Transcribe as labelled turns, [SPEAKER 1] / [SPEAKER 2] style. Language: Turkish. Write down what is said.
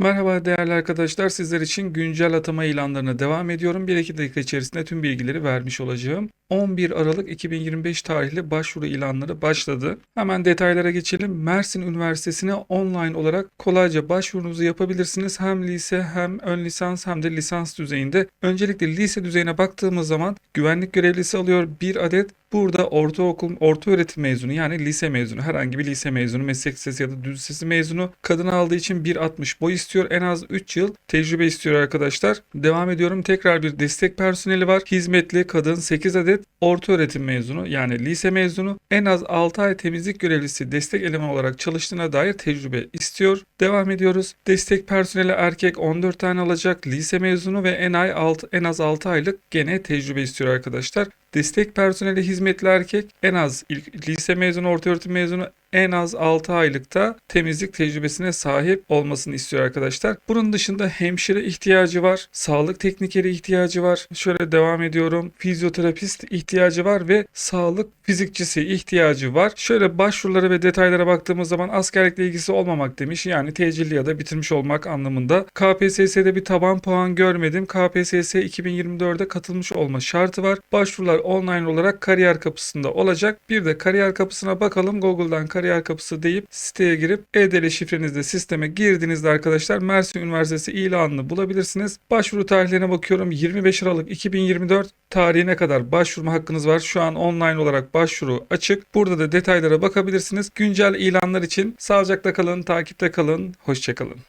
[SPEAKER 1] Merhaba değerli arkadaşlar. Sizler için güncel atama ilanlarına devam ediyorum. 1-2 dakika içerisinde tüm bilgileri vermiş olacağım. 11 Aralık 2025 tarihli başvuru ilanları başladı. Hemen detaylara geçelim. Mersin Üniversitesi'ne online olarak kolayca başvurunuzu yapabilirsiniz. Hem lise hem ön lisans hem de lisans düzeyinde. Öncelikle lise düzeyine baktığımız zaman güvenlik görevlisi alıyor bir adet. Burada ortaokul, orta öğretim mezunu yani lise mezunu, herhangi bir lise mezunu, meslek lisesi ya da düz lisesi mezunu kadın aldığı için 1.60 boy istiyor. En az 3 yıl tecrübe istiyor arkadaşlar. Devam ediyorum. Tekrar bir destek personeli var. Hizmetli kadın 8 adet orta öğretim mezunu yani lise mezunu en az 6 ay temizlik görevlisi destek eleman olarak çalıştığına dair tecrübe istiyor. Devam ediyoruz. Destek personeli erkek 14 tane alacak. Lise mezunu ve en ay 6 en az 6 aylık gene tecrübe istiyor arkadaşlar. Destek personeli hizmetli erkek en az ilk, lise mezunu, orta öğretim mezunu en az 6 aylıkta temizlik tecrübesine sahip olmasını istiyor arkadaşlar. Bunun dışında hemşire ihtiyacı var, sağlık teknikeri ihtiyacı var. Şöyle devam ediyorum. Fizyoterapist ihtiyacı var ve sağlık fizikçisi ihtiyacı var. Şöyle başvurulara ve detaylara baktığımız zaman askerlikle ilgisi olmamak demiş. Yani tecilli ya da bitirmiş olmak anlamında. KPSS'de bir taban puan görmedim. KPSS 2024'de katılmış olma şartı var. Başvurular online olarak kariyer kapısında olacak. Bir de kariyer kapısına bakalım. Google'dan kariyer kapısı deyip siteye girip e-dele şifrenizle sisteme girdiğinizde arkadaşlar Mersin Üniversitesi ilanını bulabilirsiniz. Başvuru tarihlerine bakıyorum. 25 Aralık 2024 tarihine kadar başvurma hakkınız var. Şu an online olarak başvuru açık. Burada da detaylara bakabilirsiniz. Güncel ilanlar için sağlıcakla kalın, takipte kalın. Hoşçakalın.